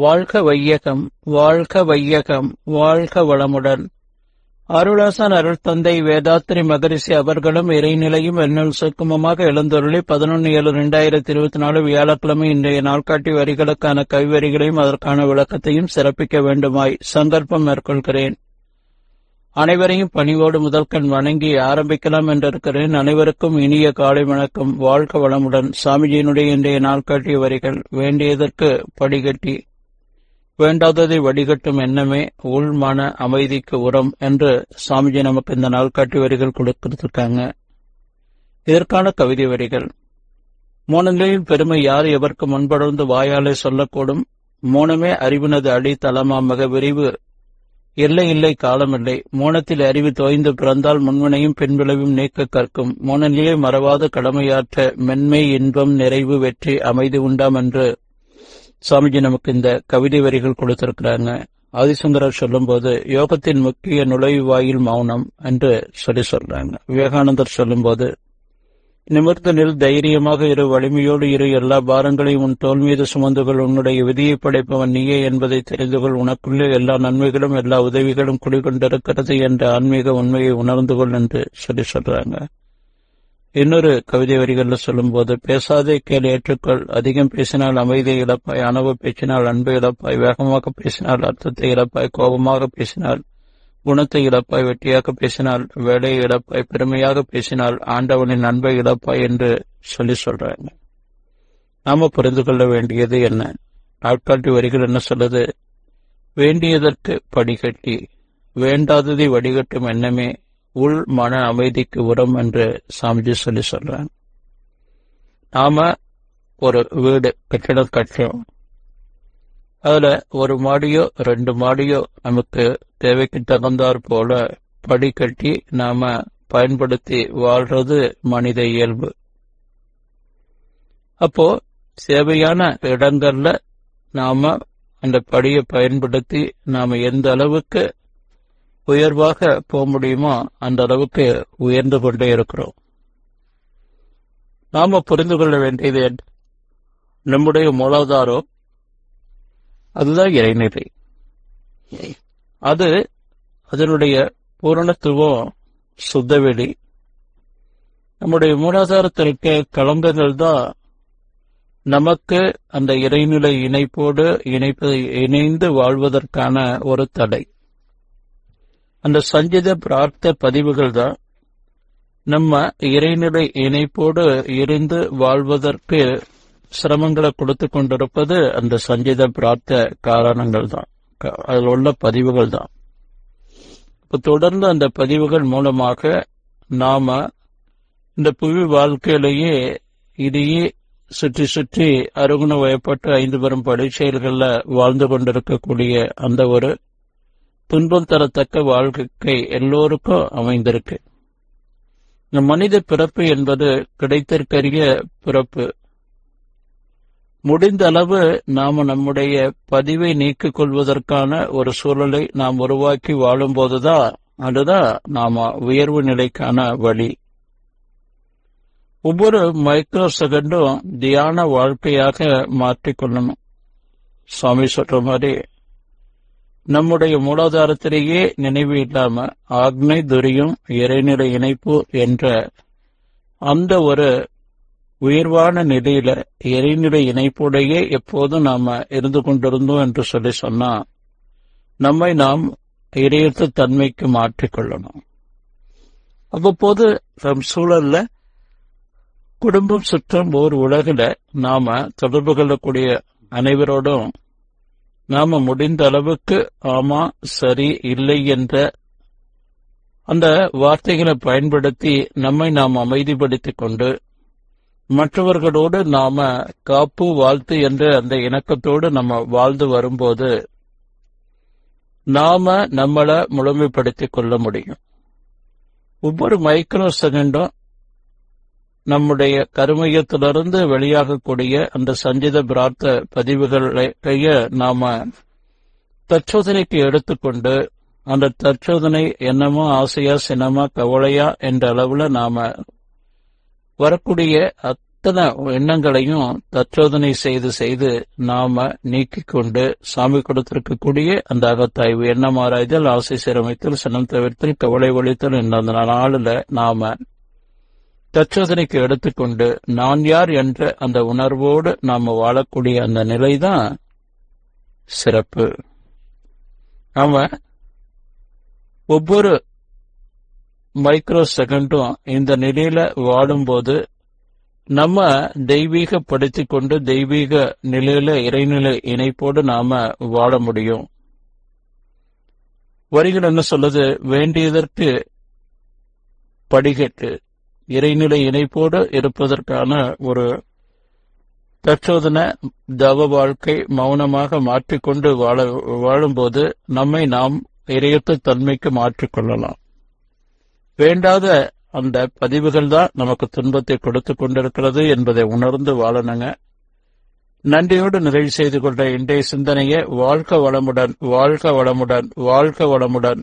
வாழ்க வையகம் வாழ்க வையகம் வாழ்க வளமுடன். அருளாசன் அருள் தந்தை வேதாத்திரி மகரிஷி அவர்களும் இறைநிலையும் என்னுள் சுக்குமமாக எழுந்தருளி பதினொன்று ஏழு இரண்டாயிரத்தி இருபத்தி நாலு வியாழக்கிழமை இன்றைய நாள்காட்டி வரிகளுக்கான கைவரிகளையும் அதற்கான விளக்கத்தையும் சிறப்பிக்க வேண்டுமாய் சங்கல்பம் மேற்கொள்கிறேன். அனைவரையும் பணிவோடு முதல்கண் வணங்கி ஆரம்பிக்கலாம் என்றிருக்கிறேன். அனைவருக்கும் இனிய காலை வணக்கம். வாழ்க வளமுடன். சாமிஜியினுடைய இன்றைய நாள்காட்டிய வரிகள் வேண்டியதற்கு படிகட்டி வேண்டாததை வடிகட்டும் எண்ணமே உள் மன அமைதிக்கு உரம் என்று சாமிஜி நமக்கு இந்த நாள்காட்டி வரிகள் கொடுத்திருக்காங்க. இதற்கான கவிதை வரிகள். மோனங்களின் பெருமை யார் எவருக்கு முன்படர்ந்து வாயாலே சொல்லக்கூடும்? மோனமே அறிவினது அடி தலமா மிக விரிவு. இல்லை இல்லை காலமில்லை. மோனத்தில் அறிவு தோய்ந்து பிறந்தால் முன்வினையும் பின்விளைவும் நீக்க கற்கும். மோனநிலையை மறவாத கடமையாற்ற மென்மை இன்பம் நிறைவு வெற்றி அமைதி உண்டாம் என்று சுவாமிஜி நமக்கு இந்த கவிதை வரிகள் கொடுத்திருக்கிறாங்க ஆதிசுந்தரர் சொல்லும்போது யோகத்தின் முக்கிய நுழைவாயில் மௌனம் என்று சொல்லி சொல்றாங்க. விவேகானந்தர் சொல்லும்போது நிமிர்த்தனில் தைரியமாக இரு வலிமையோடு இரு எல்லா பாரங்களையும் உன் தோல் மீது சுமந்துகள் உன்னுடைய விதியை படைப்பவன் நீயே என்பதை தெரிந்து கொள். உனக்குள்ளே எல்லா நன்மைகளும் எல்லா உதவிகளும் குடிகொண்டிருக்கிறது என்ற ஆன்மீக உண்மையை உணர்ந்து கொள் என்று சொல்லி சொல்றாங்க. இன்னொரு கவிதை வரிகளில் சொல்லும்போது பேசாதே கேள் ஏற்றுக்கொள். அதிகம் பேசினால் அமைதியை இழப்பாய். அனவு பேசினால் அன்பை இழப்பாய். வேகமாக பேசினால் அர்த்தத்தை இழப்பாய். கோபமாக பேசினால் குணத்தை இழப்பாய். வெட்டியாக பேசினால் வேலையை இழப்பாய். பெருமையாக பேசினால் ஆண்டவனின் அன்பை இழப்பாய் என்று சொல்லி சொல்றாங்க. நாம புரிந்து கொள்ள வேண்டியது என்ன? நாட்காட்டி வரிகள் என்ன சொல்லுது? வேண்டியதற்கு படிகட்டி வேண்டாததை வடிகட்டும் எண்ணமே. உள் மன அமைதிக்கு உரம் என்று சாமிஜி சொல்லி சொல்றாங்க. நாம ஒரு வீடு கட்டிடம் கட்டுறோம். அதுல ஒரு மாடியோ ரெண்டு மாடியோ நமக்கு தேவைக்கு தகுந்தாற் போல படி கட்டி நாம பயன்படுத்தி வாழ்றது மனித இயல்பு. அப்போ தேவையான இடங்கள்ல நாம அந்த படியை பயன்படுத்தி நாம எந்த அளவுக்கு உயர்வாக போக முடியுமோ அந்த அளவுக்கு உயர்ந்து கொண்டே இருக்கிறோம். நாம புரிந்து கொள்ள வேண்டியது நம்முடைய மூலாதாரம் அதுதான் இறைநிலை. அது அதனுடைய பூரணத்துவம் சுத்தவெளி. நம்முடைய மூலாதாரத்திற்கு கலங்கங்கள் தான் நமக்கு அந்த இறைநிலை இணைப்போடு இணைப்பதை இணைந்து வாழ்வதற்கான ஒரு தடை. அந்த சஞ்சித பிரார்த்த பதிவுகள் தான் நம்ம இறைநிலை இணைப்போடு இருந்து வாழ்வதற்கு சிரமங்களை கொடுத்து கொண்டிருப்பது அந்த சஞ்சித பிரார்த்த காரணங்கள் தான். அதில் உள்ள பதிவுகள் தான். இப்ப தொடர்ந்து அந்த பதிவுகள் மூலமாக நாம இந்த புவி வாழ்க்கையிலேயே இதையே சுற்றி சுற்றி அருகுண வயப்பட்டு ஐந்து பெரும் செயல்களில் வாழ்ந்து கொண்டிருக்கக்கூடிய அந்த ஒரு துன்பம் தரத்தக்க வாழ்க்கை எல்லோருக்கும் அமைந்திருக்கு. இந்த மனித பிறப்பு என்பது கிடைத்திருக்கரிய பிறப்பு. முடிந்த அளவு நாம நம்முடைய பதிவை நீக்கிக் கொள்வதற்கான ஒரு சூழலை நாம் உருவாக்கி வாழும்போதுதான் அதுதான் நாம உயர்வு நிலைக்கான வழி. ஒவ்வொரு மைக்ரோ செகண்டும் தியான வாழ்க்கையாக மாற்றிக்கொள்ளணும். சுவாமி சொல்ற மாதிரி நம்முடைய மூலாதாரத்திலேயே நினைவு இல்லாம ஆக்னை துரியம் இறைநிலை இணைப்பு என்ற அந்த ஒரு உயர்வான நிலையில இறைநிலை இணைப்புடையே எப்போதும் நாம இருந்து கொண்டிருந்தோம் என்று சொல்லி சொன்னா நம்மை நாம் இறையத்து தன்மைக்கு மாற்றிக்கொள்ளணும். அவ்வப்போது நம் சூழல்ல குடும்பம் சுற்றம் ஓர் உலகில நாம தொடர்பு கொள்ளக்கூடிய அனைவரோடும் நாம முடிந்த அளவுக்கு ஆமா சரி இல்லை என்ற அந்த வார்த்தைகளை பயன்படுத்தி நம்மை நாம் அமைதிப்படுத்திக் கொண்டு மற்றவர்களோடு நாம காப்பு வாழ்த்து என்ற அந்த இணக்கத்தோடு நம்ம வாழ்ந்து வரும்போது நாம நம்மளை முழுமைப்படுத்திக் கொள்ள முடியும். ஒவ்வொரு மைக்ரோ செகண்டும் நம்முடைய கருமையத்திலிருந்து வெளியாகக்கூடிய அந்த சஞ்சித பிரார்த்த பதிவுகளைய நாம தற்சோதனைக்கு எடுத்துக்கொண்டு அந்த தற்சோதனை என்னமோ ஆசையா சினமா கவலையா என்ற அளவுல நாம வரக்கூடிய அத்தனை எண்ணங்களையும் தற்சோதனை செய்து செய்து நாம நீக்கிக் கொண்டு சாமி கொடுத்திருக்கக்கூடிய அந்த அகத்தாய்வு எண்ணம் ஆராய்தல் ஆசை சிரமித்தல் சினம் தவிர்த்தல் கவலை ஒழித்தல் என்ற அந்த நாளில் நாம தற்சோதனைக்கு எடுத்துக்கொண்டு நான் யார் என்ற அந்த உணர்வோடு நாம வாழக்கூடிய அந்த நிலைதான் சிறப்பு. நாம ஒவ்வொரு மைக்ரோ செகண்டும் இந்த நிலையில வாடும்போது நம்ம தெய்வீகப்படுத்திக் கொண்டு தெய்வீக நிலையில இறைநிலை இணைப்போடு நாம வாழ முடியும். வரிகள் என்ன சொல்லுது? வேண்டியதற்கு படிகட்டு. இறைநிலை இணைப்போடு இருப்பதற்கான ஒரு பிரச்சோதன தவ வாழ்க்கை மௌனமாக மாற்றிக்கொண்டு வாழ வாழும்போது நம்மை நாம் இறையத்த தன்மைக்கு மாற்றிக்கொள்ளலாம். வேண்டாத அந்த பதிவுகள் தான் நமக்கு துன்பத்தை கொடுத்து கொண்டிருக்கிறது என்பதை உணர்ந்து வாழணுங்க. நன்றியோடு நிறைவு செய்து கொண்ட இன்றைய சிந்தனையை வாழ்க வளமுடன் வாழ்க வளமுடன் வாழ்க வளமுடன்.